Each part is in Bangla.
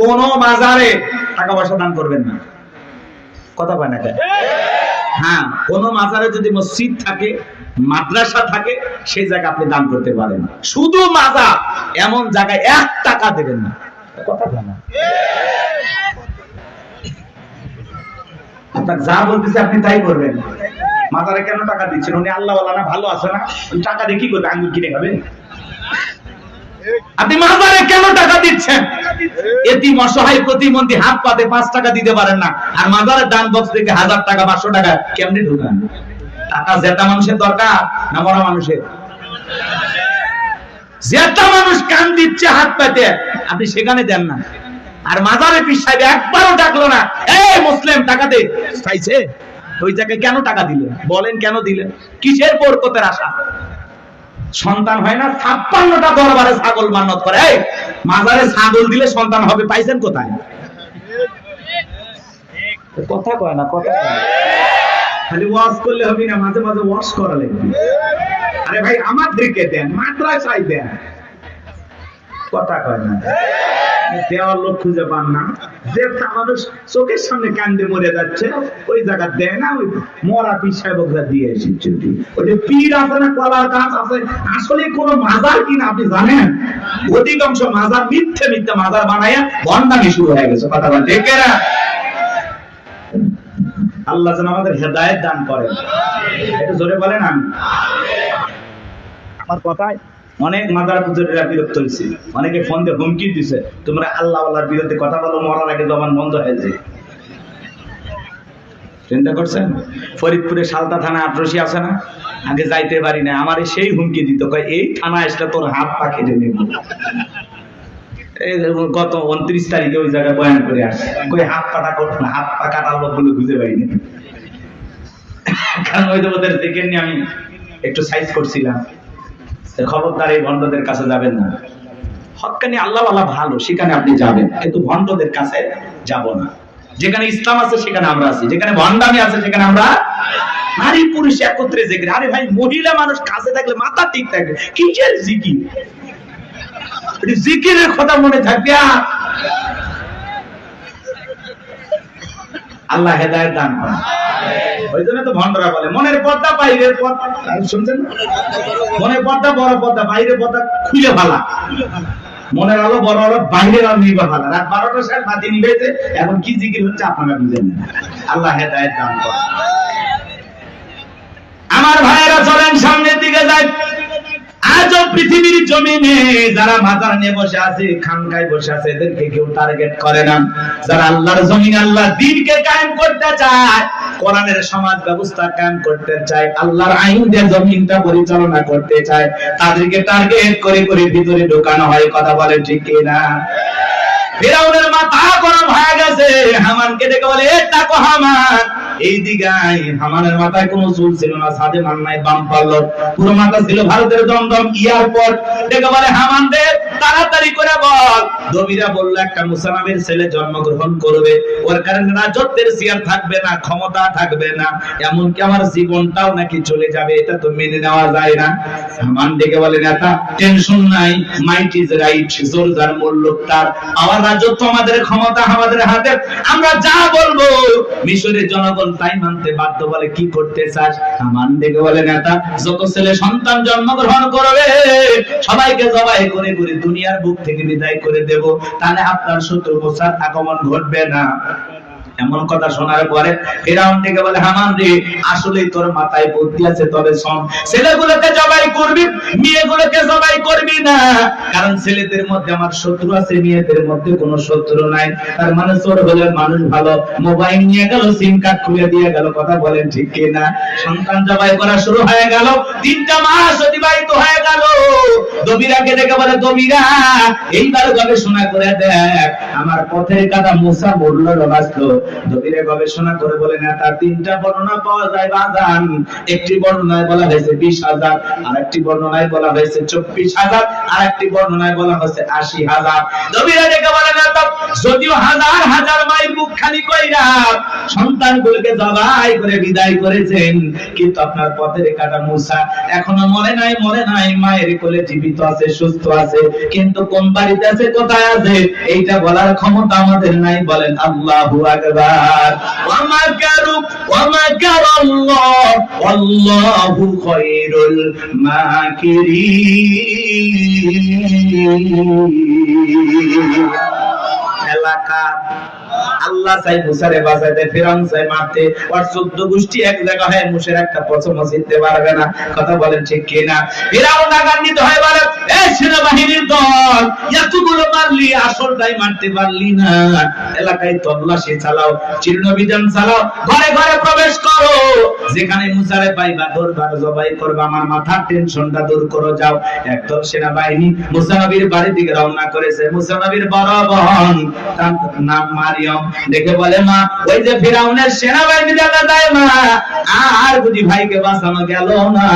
কোন মাজারে টাকা পয়সা দান করবেন না। কথা কয় না হ্যাঁ কোন মাজারে যদি মসজিদ থাকে, মাদ্রাসা থাকে, সেই জায়গায় আপনি দান করতে পারেন। শুধু মাজার, এমন জায়গায় এক টাকা দেবেন না। কথা আপনার যা বলতেছে আপনি তাই করবেন। মাজারে কেন টাকা দিচ্ছেন? উনি আল্লাহ না ভালো আছে না? টাকা দিয়ে কি করবে? আঙ্গুর কিনে খাবে? আপনি মাজারে কেন টাকা দিচ্ছেন? এটি অসহায় হাত পাতে পাঁচ টাকা দিতে পারেন না। আর দান বক্স থেকে হাজার টাকা, পাঁচশো টাকা কেমনি ঢুকান? টাকা জেতা মানুষের দরকার না মরা মানুষের? জেতা মানুষ কান দিচ্ছে, হাত পাতে। আপনি সেখানে দেন না। আর মাজারে পীর সাহেব একবারও ডাকলো না, এই মুসলিম, টাকা দে। চাইছে? ওই জায়গায় কেন টাকা দিলেন? বলেন কেন দিলেন? কিসের বরকতের আশা? সন্তান হয় না ছাপ্পান্নটা দরবারে ছাগল মান্নত করে। এই, মাজারে ছাগল দিলে সন্তান হবে পাইছেন কোথায়? কথা কয় না কথা কয় খালি ওয়াশ করলে হবে না মাঝে মাঝে ওয়াশ করা লাগবে আরে ভাই আমার দিকে দেন মাত্রায় চাই দেন। কথা কয় না। দেওয়ার লোক খুঁজে পান না। যে মানুষ চোখের সামনে কান্দে মরে যাচ্ছে, ওই জায়গা দেয় না, ওই মরা পীর সাহেবরা দিয়ে ওই যে পীর আছে না, কলার গাছ আছে। আসলে মাজার কিনা আপনি জানেন? অধিকাংশ মাজার মিথ্যে মিথ্যে মাজার শুরু হয়ে গেছে, কথা আল্লাহ যেন আমাদের হেদায়েত দান করেন। একটু জোরে বলেন আমি আমার কথায় অনেক মাদার পুজোরা বিরক্ত হয়েছে অনেকে ফোন দিয়ে হুমকি দিছে, তোমরা আল্লাহ আল্লাহর বিরুদ্ধে কথা বলো, মরার আগে জবান বন্ধ হয়েছে চিন্তা করছেন? ফরিদপুরে সালতা থানা আছে না? আগে যাইতে পারি না, আমার সেই হুমকি দিত এই থানা তোর হাত পা নেব। গত উনত্রিশ তারিখে ওই জায়গায় বয়ান করে আসছে। কই হাত পাটা করতো না, হাত পা কাটার লোকগুলো খুঁজে পাইনি। কারণ ওই ওদের দেখে নিয়ে আমি, একটু সাইজ করছিলাম। খবরদার এই ভণ্ডদের কাছে যাবেন না। হকানি আল্লাহ আল্লাহ ভালো, সেখানে আপনি যাবেন। কিন্তু ভণ্ডদের কাছে যাব না। যেখানে ইসলাম আছে, সেখানে আমরা আছি। যেখানে ভণ্ডামি আছে, সেখানে আমরা নারী পুরুষ একত্রে জেগে আরে ভাই, মহিলা মানুষ কাছে থাকলে মাথা ঠিক থাকবে কিসের জিকির? জিকিরের কথা মনে থাকবে আল্লাহ হেদায়েত দান করেন। ওই জন্য তো ভণ্ডরা বলে মনের পর্দা বাইরের পর্দা। শুনছেন? মনের পর্দা বড় পর্দা বাইরের পর্দা খুলে মনের আলো বড় আলো বাইরের আলো নিবা রাত বারোটা সাল বাতি নিবেছে এখন কি জিকির হচ্ছে আপনারা বুঝেন আল্লাহ হেদায়েত দান করেন। আমার ভাইয়েরা চলেন সামনের দিকে যায় আজও পৃথিবীর জমিনে যারা মাজার নিয়ে বসে আছে খানকায় বসে আছে, এদেরকে কেউ টার্গেট করে না। যারা আল্লাহর জমিন আল্লাহ দিনকে কায়েম করতে চায়, কোরআনের সমাজ ব্যবস্থা কায়েম করতে চায়, আল্লাহর আইন দিয়ে জমিনটা পরিচালনা করতে চায়, তাদেরকে টার্গেট করে করে ভিতরে ঢোকানো হয়, কথা বলে ঠিক না ফেরাউনের মাথা গরম হয়ে গেছে, হামানকে বলে, এ তাকো হামান এই দিগাই হামানের মাথায় কোনো চুল ছিল না সাদে মান নাই, বাম পারল পুরো মাথা ছিল ভারতের দমদম এয়ারপোর্ট দেখো বলে হামান দে তাড়াতাড়ি করে বল। দবিরা বলল, একটা মুসলমানের ছেলে জন্মগ্রহণ করবে, ওর কারণে রাজত্বের চেয়ার থাকবে না, ক্ষমতা থাকবে না, এমনকি আমার জীবনটাও নাকি চলে যাবে, এটা তো মেনে নেওয়া যায় না। হামান ডেকে বলে, নেতা টেনশন নাই মাইট ইজ রাইট জোর যার মূল্য তার। আমার রাজত্ব আমাদের ক্ষমতা, আমাদের হাতে, আমরা যা বলব। মিশরের জনগণ তাই মানতে বাধ্য বলে, কি করতে চাস? হামান ডেকে বলে, নেতা, যত ছেলে সন্তান জন্মগ্রহণ করবে, সবাইকে জবাই করে করে দুনিয়ার বুক থেকে বিদায় করে দেব তাহলে আপনার শত্রু গোসার আগমন ঘটবে না। এমন কথা শোনার পরে ফেরাউন থেকে বলে হামান রে আসলেই তোর মাথায় বুদ্ধি আছে, তবে শোন, ছেলেগুলোকে জবাই করবি, মেয়েগুলোকে জবাই করবি না। কারণ ছেলেদের মধ্যে আমার শত্রু আছে, মেয়েদের মধ্যে কোনো শত্রু নাই। তার মানে চোর হলে মানুষ ভালো। মোবাইল নিয়ে গেল, সিম কার্ড খুলে দিয়ে গেল, কথা বলেন ঠিক কি না? সন্তান জবাই করা শুরু হয়ে গেল, তিনটা মাস অতিবাহিত হয়ে গেল। দবিরাকে দেখে বলে, দবিরা, এইবার গবেষণা করে দেখ আমার পথের কাদা মুসা মরলো বাঁচলো দবিরে গবেষণা করে বলে, না, তার তিনটা বর্ণনা পাওয়া যায় বাজান। একটি বর্ণনায় বলা হয়েছে বিশ হাজার আর একটি বর্ণনায় বলা হয়েছে চব্বিশ হাজার আর একটি বর্ণনায় বলা হয়েছে আশি হাজার। দবিরা দেখে বলে না যদিও হাজার হাজার মাইল খালি কইরা সন্তানগুলোকে জবাই করে বিদায় করেছেন। কিন্তু আপনার পথের কাটা মুসা এখনও মরে নাই মরে নাই। মায়ের কোলে জীবিত আছে, সুস্থ আছে। কিন্তু কোন বাড়িতে আছে, কোথায় আছে? এইটা বলার ক্ষমতা আমাদের নাই, বলেন আল্লাহু আকবার। এলাকার আল্লাহ চাই মুসারে বাঁচাইতে ফিরাউন চাই মারতে। আর চোদ্দ গোষ্ঠী এক জায়গা হয় মুসের একটা পছন্দ জিততে পারবে না। কথা বলেন ঠিক কি না ফিরাউন আগান্বিত বলে এই সেনাবাহিনীর দল, এতগুলো মারলি মারতে পারলি না। এলাকায় তল্লাশি চালাও চালাও, ঘরে ঘরে প্রবেশ করো। যেখানে মুসারে পাইবা জবাই করবা। আমার মাথার টেনশনটা দূর করো, যাও। একদল সেনাবাহিনী মুসা নবীর বাড়ির দিকে রওনা করেছে। মুসা নবীর বড় বোন, তার নাম মারিয়ম দেখে বলে মা, ওই যে ফিরাউনের সেনাবাহিনী দেখা যায় মা, আর বুঝি ভাইকে বাঁচানো গেল না।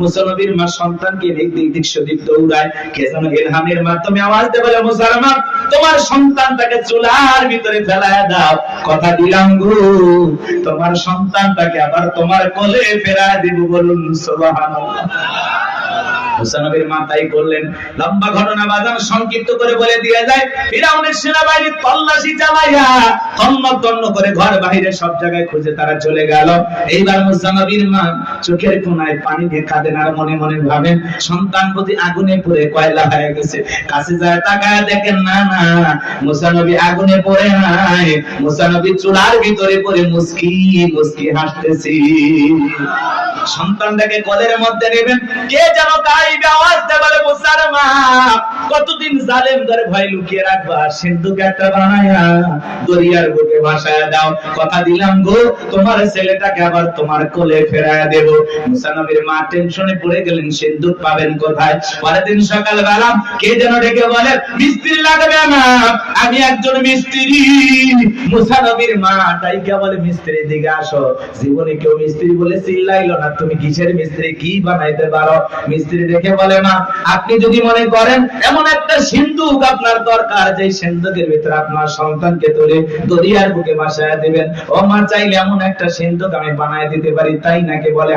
মুসা মা সন্তানকে দিক দিক দিক সেদিক দৌড়ায়। কে যেন ইলহামের মাধ্যমে আওয়াজ দিয়ে বলে, মুসলমান, তোমার সন্তানটাকে চুলার ভিতরে ফেলায় দাও। কথা দিলাম গো, তোমার সন্তানটাকে আবার তোমার কোলে ফেরায় দিব বলুন, সুবহানাল্লাহ। হুসানবীর মা তাই করলেন। লম্বা ঘটনা বাজার সংক্ষিপ্ত করে বলে দিয়ে যায়, ফিরাউনের সেনাবাহিনী তল্লাশি চালাইয়া তন্ন তন্ন করে ঘর বাইরে সব জায়গায় খুঁজে তারা চলে গেল। এইবার মুসানবীর মা চোখের কোনায় পানি দিয়ে কাঁদেন আর মনে মনে ভাবেন, সন্তান প্রতি আগুনে পুড়ে কয়লা হয়ে গেছে। কাছে যায় তাকায় দেখেন, না না মুসানবী আগুনে পড়ে নাই। মুসানবী চুলার ভিতরে পড়ে মুস্কি মুস্কি হাসতেছি। সন্তানটাকে কোলের মধ্যে নেবেন, কে যেন গাইবে আওয়াজ বলে, মুসার মা, কতদিন জালেম ধরে ভয় লুকিয়ে রাখবা? সিন্ধুক একটা বানায়া দরিয়ার বুকে ভাসায় দাও। কথা দিলাম গো, তোমার ছেলেটাকে আবার তোমার কোলে ফেরায় দেব। তুমি কিসের মিস্ত্রি? কি বানাইতে পারো? মিস্ত্রি দেখে বলে, মা, আপনি যদি মনে করেন, এমন একটা সিন্ধুক আপনার দরকার যে সিন্ধুকের ভিতরে আপনার সন্তানকে তুলে দরিয়ার বুকে বাসায় দিবেন। ও মা, চাইলে এমন একটা সিন্ধুক আমি বানায় দিতে পারি, তাই নাকি? বলে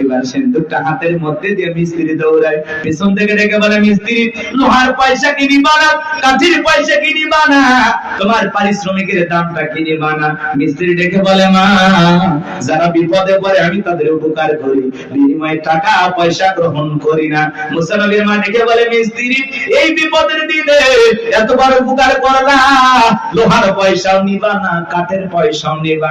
এবার সিন্দুকটা হাতের মধ্যে দিয়ে মিস্ত্রি দৌড়ায়। পিছন থেকে ডেকে বলে, মিস্ত্রি, লোহার পয়সা কিনি বানা, কাঠির পয়সা কিনি বানা, তোমার পারিশ্রমিকের দামটা কিনি বানা। মিস্ত্রি ডেকে বলে, মা, যারা বিপদে পড়ে, আমি তাদের উপকার করি। বিনিময়ে টাকা, পয়সা গ্রহণ করি না। মুসানবীর মা ডেকে বলে, মিস্ত্রি, এই বিপদের দিনে এত বড় উপকার করলা। লোহার পয়সাও নিবা না, কাঠের পয়সাও নিবা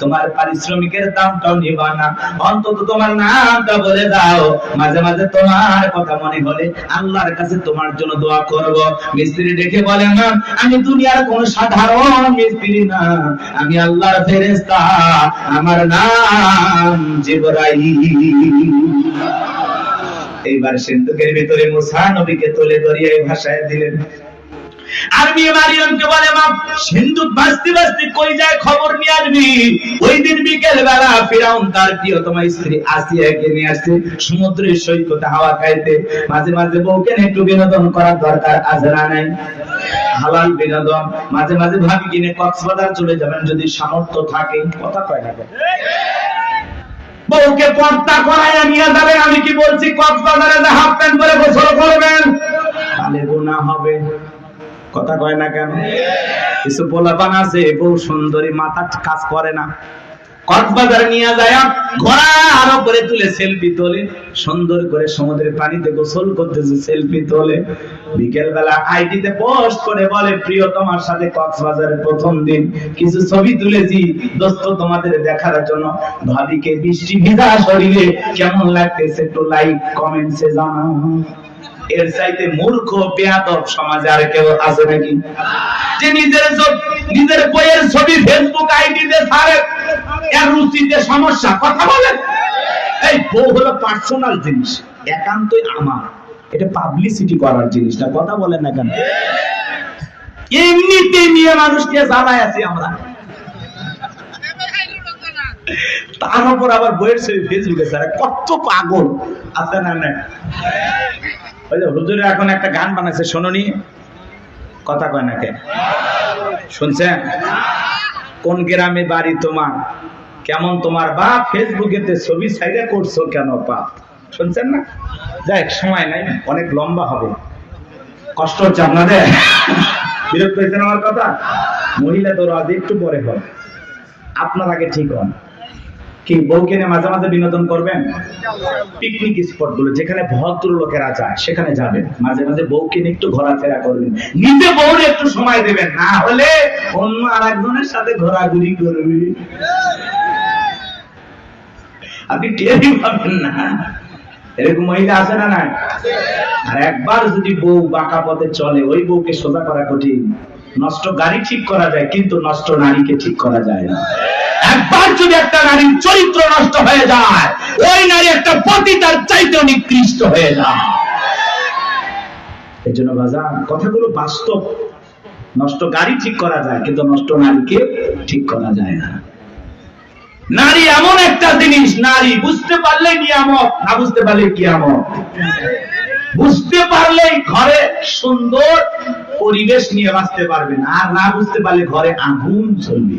তোমার পারিশ্রমিকের দামটাও নিবা না। অন্তত তোমার নামটা বলে দাও। মাঝে মাঝে তোমার কথা মনে হলে আল্লাহর কাছে তোমার জন্য দোয়া করব। মিস্ত্রি ডেকে বলে, না, আমি দুনিয়ার কোন সাধারণ মিস্ত্রি না। আমি আল্লাহর ফেরেশতা। আমার নাম জিবরাইল। এইবার সিন্ধুকের ভিতরে মুসা নবীকে তুলে দরিয়ায় ভাষায় দিলেন, আর মেয়ে মারিয়ামকে বলে মা সিন্ধুক বাঁচতে বাঁচতে কই যায় খবর নিয়ে আসবি? ওই বিকেল বেলা ফিরাউন তার প্রিয়তমা স্ত্রী আসিয়াকে নিয়ে আসছে। সমুদ্রের সৈকতে হাওয়া খাইতে। মাঝে মাঝে বউকে একটু বিনোদন করার দরকার আছে না নাই? হালাল বিনোদন। মাঝে মাঝে ভাবি কিনে কক্সবাজার চলে যাবেন যদি সামর্থ্য থাকে। কথা কয় না বউকে পর্দা করাইয়া নিয়ে যাবে আমি কি বলছি? কক্সবাজারে যে হাফ প্যান্ট পরে গোসল করবেন। তাহলে গুনাহ হবে। কথা কয় না কেন? কিছু পোলাপান আছে, বউ সুন্দরী, মাথা কাজ করে না। কক্সবাজারে নিয়ে যায় ঘোড়ার উপরে তুলে সেলফি তোলে। সুন্দর করে সমুদ্রের পানিতে গোসল করতেছে সেলফি তোলে। বিকেল বেলা আইডিতে পোস্ট করে বলে, প্রিয়, তোমার সাথে কক্সবাজারের প্রথম দিন। কিছু ছবি তুলেছি। দোস্ত, তোমাদের দেখার জন্য ভাবিকে বৃষ্টি ভিজা শরীরে কেমন লাগতেছে একটু লাইক কমেন্টসে জানাও। এর চাইতে মূর্খ, বেয়াদব সমাজে আর কেউ আছে নাকি? যে নিজের নিজের বইয়ের ছবি ফেসবুক আইডিতে ছাড়ে রুচিতে সমস্যা, কথা বলেন। এই বউ হলো পার্সোনাল জিনিস, একান্তই আমার। এটা পাবলিসিটি করার জিনিস না, কথা বলেন না কেন? এমনিতে মানুষকে জ্বালায় আছি আমরা। তার উপর আবার বইয়ের ছবি ফেসবুকে স্যার কত পাগল, আছে না না ওই যে এখন একটা গান বানাইছে শোনি কথা কয় না কে? শুনছেন? কোন গ্রামে বাড়ি তোমার? কেমন তোমার বাপ? ফেসবুকেতে ছবি সাইডে করছ কেন বাপ? শুনছেন না? যাই সময় নাই, অনেক লম্বা হবে। কষ্ট হচ্ছে আপনাদের? বিরক্ত হয়েছেন আমার কথা? মহিলা তো আজ একটু পরে হবে। আপনার আগে ঠিক হন। কি বউকে নিয়ে মাঝে মাঝে বিনোদন করবেন? পিকনিক স্পটগুলো যেখানে ভদ্র লোকেরা যায়, সেখানে যাবেন। মাঝে মাঝে বউকে নিয়ে একটু ঘোরাফেরা করবেন। নিজে একটু সময় দেবেন, না হলে অন্য সাথে ঘোরাঘুরি করবে। আপনি পাবেন না। এরকম মহিলা আছে না না আর একবার যদি বউ বাঁকা পথে চলে, ওই বউকে সোজা করা কঠিন। নষ্ট গাড়ি ঠিক করা যায়, কিন্তু নষ্ট নারীকে ঠিক করা যায় না। একবার যদি একটা নারীর চরিত্র নষ্ট হয়ে যায়, ওই নারী একটা পতি তার চাইতে নিকৃষ্ট হয়ে যায়। এই জন্য বাজার কথাগুলো বাস্তব। নষ্ট গাড়ি ঠিক করা যায়, কিন্তু নষ্ট নারীকে ঠিক করা যায় না। নারী এমন একটা জিনিস, নারী বুঝতে পারলে নিয়ামত না বুঝতে পারলে কিয়ামত। বুঝতে পারলে ঘরে সুন্দর পরিবেশ নিয়ে বাঁচতে পারবেন আর না বুঝতে পারলে ঘরে আগুন চলবে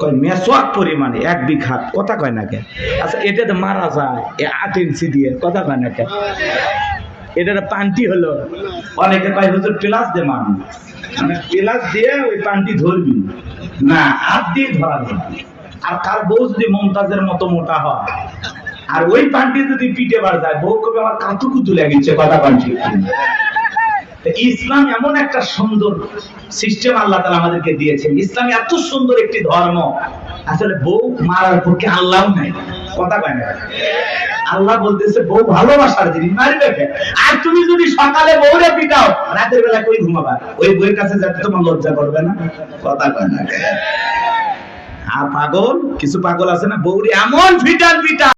কয় পরিমাণে এক বিঘা কথা কয় না কেন? আচ্ছা মারা যায় আট ইঞ্চি দিয়ে, কথা কয় না এটার পান্টি হলো। অনেকে কয়, হুজুর প্লাস দিয়ে ওই পান্টি ধরবি? না, হাত দিয়ে ধরা যাবে আর কার বউ যদি মমতাজের মতো মোটা হয়? আর ওই পান্টি যদি পিঠে বার যায়, বউ কবে আমার কাতু কুতু লেগেছে? কথা পান্টি ইসলাম এমন একটা সুন্দর সিস্টেম আল্লাহ তালা আমাদেরকে দিয়েছেন। ইসলাম এত সুন্দর একটি ধর্ম। আসলে বউ মারার পক্ষে আল্লাহ নাই কথা কয় না। আল্লাহ বলতেছে, বউ ভালোবাসার জিনিস, মারবে আর তুমি যদি সকালে বউরে পিটাও, রাতের বেলা কই ঘুমাবা? ওই বইয়ের কাছে যাতে তোমার লজ্জা করবে না। কথা কয় না। আর পাগল? কিছু পাগল আছে না? বউরে এমন ফিটান পিটা